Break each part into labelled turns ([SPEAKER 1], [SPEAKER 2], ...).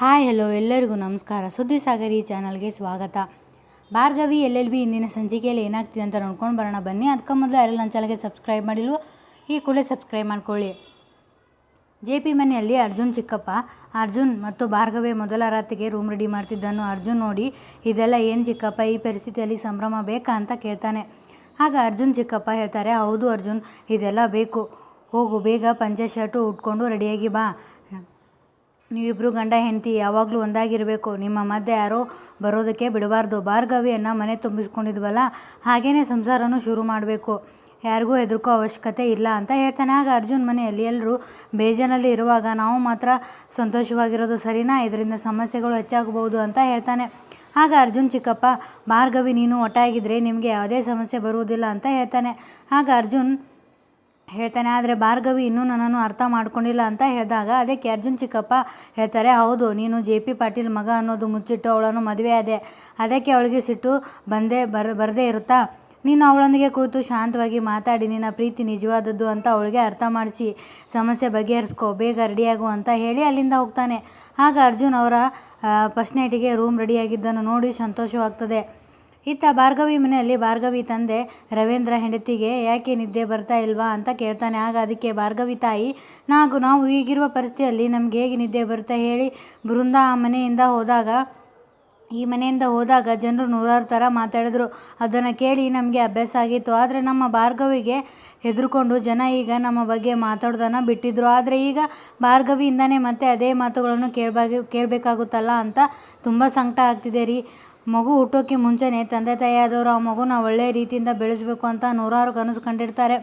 [SPEAKER 1] Hi, hello, ಎಲ್ಲರಿಗೂ ನಮಸ್ಕಾರ. ಸುದ್ದಿ ಸಾಗರಿ ಚಾನಲ್ಗೆ ಸ್ವಾಗತ. ಭಾರ್ಗವಿ, ಎಲ್ ಎಲ್ ಬಿ ಇಂದಿನ ಸಂಚಿಕೆಯಲ್ಲಿ ಏನಾಗ್ತಿದೆ ಅಂತ ನೋಡ್ಕೊಂಡು ಬರೋಣ. ಬನ್ನಿ, ಅದಕ್ಕೆ ಮೊದಲು ಯಾರೆಲ್ಲ ನನ್ನ ಚಾನಲ್ಗೆ ಸಬ್ಸ್ಕ್ರೈಬ್ ಮಾಡಿಲ್ವೋ, ಈ ಕೂಡಲೇ ಸಬ್ಸ್ಕ್ರೈಬ್ ಮಾಡ್ಕೊಳ್ಳಿ. ಜೆ ಪಿ ಮನೆಯಲ್ಲಿ ಅರ್ಜುನ್ ಚಿಕ್ಕಪ್ಪ, ಅರ್ಜುನ್ ಮತ್ತು ಭಾರ್ಗವಿ ಮೊದಲ ರಾತ್ರಿಗೆ ರೂಮ್ ರೆಡಿ ಮಾಡ್ತಿದ್ದನು ಅರ್ಜುನ್ ನೋಡಿ, ಇದೆಲ್ಲ ಏನು ಚಿಕ್ಕಪ್ಪ, ಈ ಪರಿಸ್ಥಿತಿಯಲ್ಲಿ ಸಂಭ್ರಮ ಬೇಕಾ ಅಂತ ಕೇಳ್ತಾನೆ. ಆಗ ಅರ್ಜುನ್ ಚಿಕ್ಕಪ್ಪ ಹೇಳ್ತಾರೆ, ಹೌದು ಅರ್ಜುನ್, ಇದೆಲ್ಲ ಬೇಕು. ಹೋಗು, ಬೇಗ ಪಂಚೆ ಶರ್ಟು ಉಟ್ಕೊಂಡು ರೆಡಿಯಾಗಿ ಬಾ. ನೀವಿಬ್ಬರು ಗಂಡ ಹೆಂಡತಿ, ಯಾವಾಗಲೂ ಒಂದಾಗಿರಬೇಕು. ನಿಮ್ಮ ಮಧ್ಯೆ ಯಾರೋ ಬರೋದಕ್ಕೆ ಬಿಡಬಾರ್ದು. ಭಾರ್ಗವಿಯನ್ನು ಮನೆ ತುಂಬಿಸ್ಕೊಂಡಿದ್ವಲ್ಲ, ಹಾಗೇನೇ ಸಂಸಾರನೂ ಶುರು ಮಾಡಬೇಕು. ಯಾರಿಗೂ ಹೆದರ್ಕೋ ಅವಶ್ಯಕತೆ ಇಲ್ಲ ಅಂತ ಹೇಳ್ತಾನೆ. ಆಗ ಅರ್ಜುನ್ ಮನೆಯಲ್ಲಿ ಎಲ್ಲರೂ ಬೇಜಾರಲ್ಲಿ ಇರುವಾಗ, ನಾವು ಮಾತ್ರ ಸಂತೋಷವಾಗಿರೋದು ಸರಿನಾ? ಇದರಿಂದ ಸಮಸ್ಯೆಗಳು ಹೆಚ್ಚಾಗಬಹುದು ಅಂತ ಹೇಳ್ತಾನೆ. ಆಗ ಅರ್ಜುನ್, ಚಿಕ್ಕಪ್ಪ, ಭಾರ್ಗವಿ, ನೀನು ಒಟ್ಟಾಗಿದ್ದರೆ ನಿಮಗೆ ಯಾವುದೇ ಸಮಸ್ಯೆ ಬರುವುದಿಲ್ಲ ಅಂತ ಹೇಳ್ತಾನೆ. ಆಗ ಅರ್ಜುನ್ ಹೇಳ್ತಾನೆ, ಆದರೆ ಭಾರ್ಗವಿ ಇನ್ನೂ ನನ್ನನ್ನು ಅರ್ಥ ಮಾಡ್ಕೊಂಡಿಲ್ಲ ಅಂತ ಹೇಳಿದಾಗ ಅದಕ್ಕೆ ಅರ್ಜುನ್ ಚಿಕ್ಕಪ್ಪ ಹೇಳ್ತಾರೆ, ಹೌದು, ನೀನು ಜೆ ಪಿ ಪಾಟೀಲ್ ಮಗ ಅನ್ನೋದು ಮುಚ್ಚಿಟ್ಟು ಅವಳನ್ನು ಮದುವೆ ಆದೆ. ಅದಕ್ಕೆ ಅವಳಿಗೆ ಸಿಟ್ಟು ಬಂದೇ ಬರ, ಬರದೇ ಇರುತ್ತಾ? ನೀನು ಅವಳೊಂದಿಗೆ ಕೂತು ಶಾಂತವಾಗಿ ಮಾತಾಡಿ, ನಿನ್ನ ಪ್ರೀತಿ ನಿಜವಾದದ್ದು ಅಂತ ಅವಳಿಗೆ ಅರ್ಥ ಮಾಡಿಸಿ, ಸಮಸ್ಯೆ ಬಗೆಹರಿಸ್ಕೋ, ಬೇಗ ರೆಡಿಯಾಗು ಅಂತ ಹೇಳಿ ಅಲ್ಲಿಂದ ಹೋಗ್ತಾನೆ. ಆಗ ಅರ್ಜುನ್ ಅವರ ಫಸ್ಟ್ ನೈಟಿಗೆ ರೂಮ್ ರೆಡಿಯಾಗಿದ್ದನ್ನು ನೋಡಿ ಸಂತೋಷವಾಗ್ತದೆ. ಇತ್ತ ಭಾರ್ಗವಿ ಮನೆಯಲ್ಲಿ ಭಾರ್ಗವಿ ತಂದೆ, ರವೀಂದ್ರ ಹೆಂಡತಿಗೆ ಯಾಕೆ ನಿದ್ದೆ ಬರ್ತಾ ಇಲ್ವಾ ಅಂತ ಕೇಳ್ತಾನೆ. ಆಗ ಅದಕ್ಕೆ ಭಾರ್ಗವಿ ತಾಯಿ ನಾವು ನಾವು ಈಗಿರುವ ಪರಿಸ್ಥಿತಿಯಲ್ಲಿ ನಮ್ಗೆ ಹೇಗೆ ನಿದ್ದೆ ಬರುತ್ತೆ ಹೇಳಿ? ಬೃಂದ ಆ ಮನೆಯಿಂದ ಹೋದಾಗ, ಈ ಮನೆಯಿಂದ ಹೋದಾಗ ಜನರು ನೂರಾರು ಥರ ಮಾತಾಡಿದ್ರು. ಅದನ್ನು ಕೇಳಿ ನಮಗೆ ಅಭ್ಯಾಸ ಆಗಿತ್ತು. ಆದರೆ ನಮ್ಮ ಭಾರ್ಗವಿಗೆ ಹೆದರ್ಕೊಂಡು ಜನ ಈಗ ನಮ್ಮ ಬಗ್ಗೆ ಮಾತಾಡೋದನ್ನು ಬಿಟ್ಟಿದ್ರು. ಆದರೆ ಈಗ ಭಾರ್ಗವಿಯಿಂದನೇ ಮತ್ತೆ ಅದೇ ಮಾತುಗಳನ್ನು ಕೇಳಬಾಗಿ, ಕೇಳಬೇಕಾಗುತ್ತಲ್ಲ ಅಂತ ತುಂಬ ಸಂಕಟ ಆಗ್ತಿದೆ ರೀ. ಮಗು ಹುಟ್ಟೋಕ್ಕೆ ಮುಂಚೆನೇ ತಂದೆ ತಾಯಿಯಾದವರು ಆ ಮಗುನ ಒಳ್ಳೆಯ ರೀತಿಯಿಂದ ಬೆಳೆಸಬೇಕು ಅಂತ ನೂರಾರು ಕನಸು ಕಂಡಿರ್ತಾರೆ.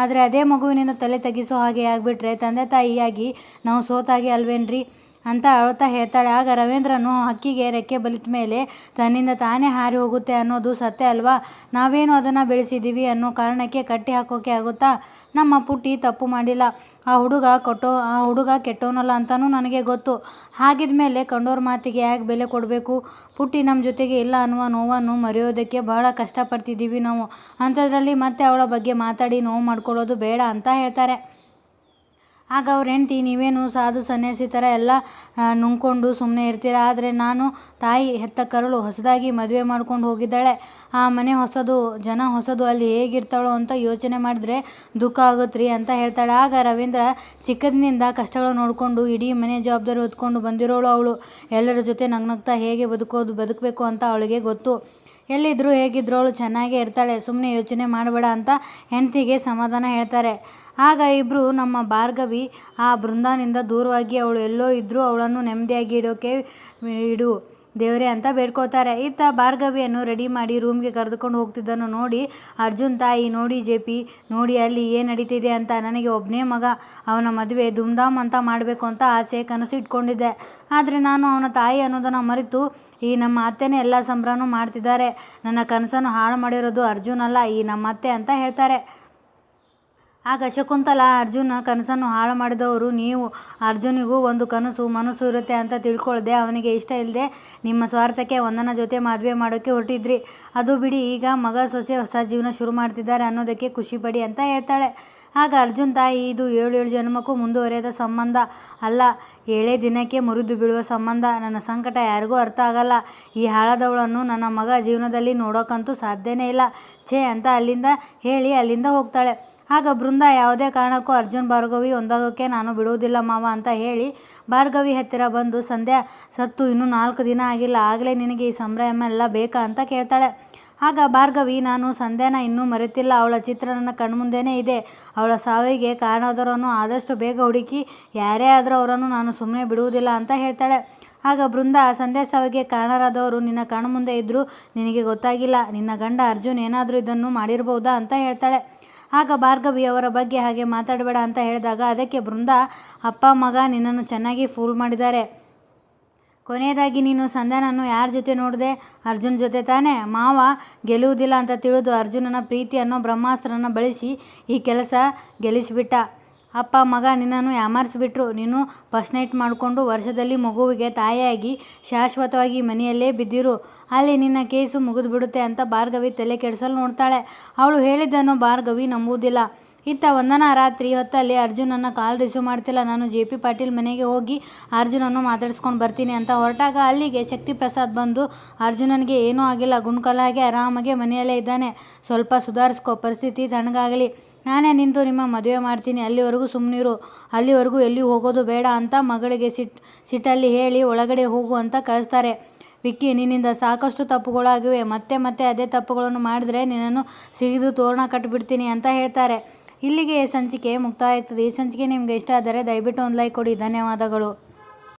[SPEAKER 1] ಆದರೆ ಅದೇ ಮಗುವಿನಿಂದ ತಲೆ ತೆಗಿಸೋ ಹಾಗೆ ಆಗಿಬಿಟ್ರೆ ತಂದೆ ತಾಯಿಯಾಗಿ ನಾವು ಸೋತಾಗೆ ಅಲ್ವೇನ್ರಿ? ಅಂತ ಅಳುತ್ತಾ ಹೇಳ್ತಾಳೆ. ಆಗ ರವೀಂದ್ರನು ಹಕ್ಕಿಗೆ ರೆಕ್ಕೆ ಬಲಿತ ಮೇಲೆ ತನ್ನಿಂದ ತಾನೇ ಹಾರಿ ಹೋಗುತ್ತೆ ಅನ್ನೋದು ಸತ್ಯ ಅಲ್ವಾ? ನಾವೇನು ಅದನ್ನು ಬೆಳೆಸಿದ್ದೀವಿ ಅನ್ನೋ ಕಾರಣಕ್ಕೆ ಕಟ್ಟಿ ಹಾಕೋಕೆ ಆಗುತ್ತಾ? ನಮ್ಮ ಪುಟ್ಟಿ ತಪ್ಪು ಮಾಡಿಲ್ಲ. ಆ ಹುಡುಗ ಕೊಟ್ಟೋ, ಆ ಹುಡುಗ ಕೆಟ್ಟೋನಲ್ಲ ಅಂತಲೂ ನನಗೆ ಗೊತ್ತು. ಹಾಗಿದ ಮೇಲೆ ಕಂಡೋರ ಮಾತಿಗೆ ಯಾಕೆ ಬೆಲೆ ಕೊಡಬೇಕು? ಪುಟ್ಟಿ ನಮ್ಮ ಜೊತೆಗೆ ಇಲ್ಲ ಅನ್ನುವ ನೋವನ್ನು ಮರೆಯೋದಕ್ಕೆ ಬಹಳ ಕಷ್ಟಪಡ್ತಿದ್ದೀವಿ ನಾವು. ಅಂಥದ್ರಲ್ಲಿ ಮತ್ತೆ ಅವಳ ಬಗ್ಗೆ ಮಾತಾಡಿ ನೋವು ಮಾಡ್ಕೊಳ್ಳೋದು ಬೇಡ ಅಂತ ಹೇಳ್ತಾರೆ. ಆಗ ಅವ್ರ ಹೆಂಡ್ತಿ, ನೀವೇನು ಸಾಧು ಸನ್ಯಾಸಿ ಥರ ಎಲ್ಲ ನುಂಗ್ಕೊಂಡು ಸುಮ್ಮನೆ ಇರ್ತೀರ? ಆದರೆ ನಾನು ತಾಯಿ ಹೆತ್ತ ಕರಳು ಹೊಸದಾಗಿ ಮದುವೆ ಮಾಡ್ಕೊಂಡು ಹೋಗಿದ್ದಾಳೆ. ಆ ಮನೆ ಹೊಸದು, ಜನ ಹೊಸದು ಅಲ್ಲಿ ಹೇಗಿರ್ತಾಳೋ ಅಂತ ಯೋಚನೆ ಮಾಡಿದ್ರೆ ದುಃಖ ಆಗುತ್ತೆ ಅಂತ ಹೇಳ್ತಾಳೆ. ಆಗ ರವೀಂದ್ರ ಚಿಕ್ಕದಿನಿಂದ ಕಷ್ಟಗಳು ನೋಡಿಕೊಂಡು ಇಡೀ ಮನೆ ಜವಾಬ್ದಾರಿ ಹೊತ್ಕೊಂಡು ಬಂದಿರೋಳು ಅವಳು. ಎಲ್ಲರ ಜೊತೆ ನಗ್ನಗ್ತಾ ಹೇಗೆ ಬದುಕೋದು, ಬದುಕಬೇಕು ಅಂತ ಅವಳಿಗೆ ಗೊತ್ತು. ಎಲ್ಲಿದ್ದರೂ ಹೇಗಿದ್ರು ಅವಳು ಚೆನ್ನಾಗೇ ಇರ್ತಾಳೆ ಸುಮ್ಮನೆ ಯೋಚನೆ ಮಾಡಬೇಡ ಅಂತ ಹೆಂಡತಿಗೆ ಸಮಾಧಾನ ಹೇಳ್ತಾರೆ. ಆಗ ಇಬ್ಬರು ನಮ್ಮ ಭಾರ್ಗವಿ ಆ ಬೃಂದಾನಿಂದ ದೂರವಾಗಿ ಅವಳು ಎಲ್ಲೋ ಇದ್ದರೂ ಅವಳನ್ನು ನೆಮ್ಮದಿಯಾಗಿ ಇಡೋಕೆ ಇಡು. ದೇವರೇ ಅಂತ ಬೇಡ್ಕೋತಾರೆ ಇತ್ತ ಭಾರ್ಗವಿಯನ್ನು ರೆಡಿ ಮಾಡಿ ರೂಮ್ಗೆ ಕರೆದುಕೊಂಡು ಹೋಗ್ತಿದ್ದನ್ನು ನೋಡಿ ಅರ್ಜುನ್ ತಾಯಿ, ನೋಡಿ ಜೆ ಪಿ, ನೋಡಿ ಅಲ್ಲಿ ಏನು ನಡೀತಿದೆ ಅಂತ ನನಗೆ ಒಬ್ಬನೇ ಮಗ. ಅವನ ಮದುವೆ ಧೂಮ್ಧಾಮ್ ಅಂತ ಮಾಡಬೇಕು ಅಂತ ಆಸೆ ಕನಸು ಇಟ್ಕೊಂಡಿದ್ದೆ. ಆದರೆ ನಾನು ಅವನ ತಾಯಿ ಅನ್ನೋದನ್ನು ಮರೆತು ಈ ನಮ್ಮ ಅತ್ತೆನೇ ಎಲ್ಲ ಸಂಭ್ರಮ ಮಾಡ್ತಿದ್ದಾರೆ. ನನ್ನ ಕನಸನ್ನು ಹಾಳು ಮಾಡಿರೋದು ಅರ್ಜುನ್ ಅಲ್ಲ, ಈ ನಮ್ಮ ಅತ್ತೆ ಅಂತ ಹೇಳ್ತಾರೆ. ಆಗ ಶಕುಂತಲ ಅರ್ಜುನ ಕನಸನ್ನು ಹಾಳು ಮಾಡಿದವರು ನೀವು. ಅರ್ಜುನಿಗೂ ಒಂದು ಕನಸು, ಮನಸ್ಸು ಇರುತ್ತೆ ಅಂತ ತಿಳ್ಕೊಳ್ದೆ, ಅವನಿಗೆ ಇಷ್ಟ ಇಲ್ಲದೆ ನಿಮ್ಮ ಸ್ವಾರ್ಥಕ್ಕೆ ಒಂದನ ಜೊತೆ ಮದುವೆ ಮಾಡೋಕ್ಕೆ ಹೊರಟಿದ್ರಿ. ಅದು ಬಿಡಿ, ಈಗ ಮಗ ಸೊಸೆ ಹೊಸ ಜೀವನ ಶುರು ಮಾಡ್ತಿದ್ದಾರೆ ಅನ್ನೋದಕ್ಕೆ ಖುಷಿಪಡಿ ಅಂತ ಹೇಳ್ತಾಳೆ. ಆಗ ಅರ್ಜುನ್ ತಾಯಿ, ಇದು ಏಳು ಏಳು ಜನ್ಮಕ್ಕೂ ಮುಂದುವರೆಯದ ಸಂಬಂಧ ಅಲ್ಲ. ಏಳೇ ದಿನಕ್ಕೆ ಮುರಿದು ಬೀಳುವ ಸಂಬಂಧ. ನನ್ನ ಸಂಕಟ ಯಾರಿಗೂ ಅರ್ಥ ಆಗಲ್ಲ. ಈ ಹಾಳಾದವಳನ್ನು ನನ್ನ ಮಗ ಜೀವನದಲ್ಲಿ ನೋಡೋಕ್ಕಂತೂ ಸಾಧ್ಯನೇ ಇಲ್ಲ. ಛೇ ಅಂತ ಅಲ್ಲಿಂದ ಹೇಳಿ ಅಲ್ಲಿಂದ ಹೋಗ್ತಾಳೆ. ಆಗ ಬೃಂದ ಯಾವುದೇ ಕಾರಣಕ್ಕೂ ಅರ್ಜುನ್ ಭಾರ್ಗವಿ ಒಂದಾಗೋಕ್ಕೆ ನಾನು ಬಿಡುವುದಿಲ್ಲ ಮಾವ ಅಂತ ಹೇಳಿ ಭಾರ್ಗವಿ ಹತ್ತಿರ ಬಂದು, ಸಂಧ್ಯಾ, ಸತ್ತು, ಇನ್ನೂ ನಾಲ್ಕು ದಿನ ಆಗಿಲ್ಲ, ಆಗಲೇ ನಿನಗೆ ಈ ಸಂಭ್ರಮ ಎಲ್ಲ ಬೇಕಾ? ಅಂತ ಕೇಳ್ತಾಳೆ. ಆಗ ಭಾರ್ಗವಿ, ನಾನು ಸಂಧ್ಯಾನ ಇನ್ನೂ ಮರೆತಿಲ್ಲ, ಅವಳ ಚಿತ್ರ ನನ್ನ ಕಣ್ಮುಂದೆನೇ ಇದೆ. ಅವಳ ಸಾವಿಗೆ ಕಾರಣದವರನ್ನು ಆದಷ್ಟು ಬೇಗ ಹುಡುಕಿ, ಯಾರೇ ಆದರೂ ಅವರನ್ನು ನಾನು ಸುಮ್ಮನೆ ಬಿಡುವುದಿಲ್ಲ ಅಂತ ಹೇಳ್ತಾಳೆ. ಆಗ ಬೃಂದ, ಸಂಧ್ಯಾ ಸಾವಿಗೆ ಕಾರಣರಾದವರು ನಿನ್ನ ಕಣ್ಮುಂದೆ ಇದ್ದರೂ ನಿನಗೆ ಗೊತ್ತಾಗಿಲ್ಲ. ನಿನ್ನ ಗಂಡ ಅರ್ಜುನ್ ಏನಾದರೂ ಇದನ್ನು ಮಾಡಿರ್ಬೋದಾ? ಅಂತ ಹೇಳ್ತಾಳೆ. ಆಗ ಭಾರ್ಗವಿ ಅವರ ಬಗ್ಗೆ ಹಾಗೆ ಮಾತಾಡಬೇಡ ಅಂತ ಹೇಳಿದಾಗ ಅದಕ್ಕೆ ಬೃಂದ, ಅಪ್ಪ, ಮಗ, ನಿನ್ನನ್ನು ಚೆನ್ನಾಗಿ ಫೂಲ್ ಮಾಡಿದ್ದಾರೆ. ಕೊನೆಯದಾಗಿ ನೀನು ಸಂಧಾನನ್ನು ಯಾರ ಜೊತೆ ನೋಡಿದೆ? ಅರ್ಜುನ್ ಜೊತೆ ತಾನೇ? ಮಾವ ಗೆಲ್ಲುವುದಿಲ್ಲ ಅಂತ ತಿಳಿದು ಅರ್ಜುನನ ಪ್ರೀತಿ ಅನ್ನೋ ಬ್ರಹ್ಮಾಸ್ತ್ರನ ಬಳಸಿ ಈ ಕೆಲಸ ಗೆಲ್ಲಿಸಿಬಿಟ್ಟ. ಅಪ್ಪ, ಮಗ, ನಿನ್ನನ್ನು ಯಾಮಾರಿಸ್ಬಿಟ್ರು. ನೀನು ಫಸ್ಟ್ ನೈಟ್ ಮಾಡಿಕೊಂಡು ವರ್ಷದಲ್ಲಿ ಮಗುವಿಗೆ ತಾಯಿಯಾಗಿ ಶಾಶ್ವತವಾಗಿ ಮನೆಯಲ್ಲೇ ಬಿದ್ದಿರು. ಅಲ್ಲಿ ನಿನ್ನ ಕೇಸು ಮುಗಿದು ಬಿಡುತ್ತೆ ಅಂತ ಭಾರ್ಗವಿ ತಲೆ ಕೆಡಿಸಲು ನೋಡ್ತಾಳೆ. ಅವಳು ಹೇಳಿದ್ದನ್ನು ಭಾರ್ಗವಿ ನಂಬುವುದಿಲ್ಲ. ಇತ್ತ ವಂದನಾ ರಾತ್ರಿ ಹೊತ್ತಲ್ಲಿ ಅರ್ಜುನನ್ನು ನನ್ನ ಕಾಲ್ ರಿಸೀವ್ ಮಾಡ್ತಿಲ್ಲ. ನಾನು ಜೆ ಪಿ ಪಾಟೀಲ್ ಮನೆಗೆ ಹೋಗಿ ಅರ್ಜುನನ್ನು ಮಾತಾಡಿಸ್ಕೊಂಡು ಬರ್ತೀನಿ ಅಂತ ಹೊರಟಾಗ ಅಲ್ಲಿಗೆ ಶಕ್ತಿ ಪ್ರಸಾದ್ ಬಂದು, ಅರ್ಜುನನಿಗೆ ಏನೂ ಆಗಿಲ್ಲ. ಗುಣಕಲಾಗಿ ಆರಾಮಾಗಿ ಮನೆಯಲ್ಲೇ ಇದ್ದಾನೆ. ಸ್ವಲ್ಪ ಸುಧಾರಿಸ್ಕೊ. ಪರಿಸ್ಥಿತಿ ತಣ್ಣಗಾಗಲಿ. ನಾನೇ ನಿಂತು ನಿಮ್ಮ ಮದುವೆ ಮಾಡ್ತೀನಿ. ಅಲ್ಲಿವರೆಗೂ ಸುಮ್ಮನಿರು ಅಲ್ಲಿವರೆಗೂ ಎಲ್ಲಿ ಹೋಗೋದು ಬೇಡ ಅಂತ ಮಗಳಿಗೆ ಸಿಟ್, ಸಿಟ್ಟಲ್ಲಿ ಹೇಳಿ ಒಳಗಡೆ ಹೋಗು ಅಂತ ಕಳಿಸ್ತಾರೆ. ವಿಕ್ಕಿ, ನಿನ್ನಿಂದ ಸಾಕಷ್ಟು ತಪ್ಪುಗಳಾಗಿವೆ. ಮತ್ತೆ ಮತ್ತೆ ಅದೇ ತಪ್ಪುಗಳನ್ನು ಮಾಡಿದ್ರೆ ನಿನ್ನನ್ನು ಸಿಗಿದು ತೋರಣ ಕಟ್ಟಿಬಿಡ್ತೀನಿ ಅಂತ ಹೇಳ್ತಾರೆ. ಇಲ್ಲಿಗೆ ಈ ಸಂಚಿಕೆ ಮುಕ್ತಾಯ ಆಗ್ತದೆ ಈ ಸಂಚಿಕೆ ನಿಮಗೆ ಇಷ್ಟ ಆದರೆ ದಯವಿಟ್ಟು ಒಂದು ಲೈಕ್ ಕೊಡಿ. ಧನ್ಯವಾದಗಳು.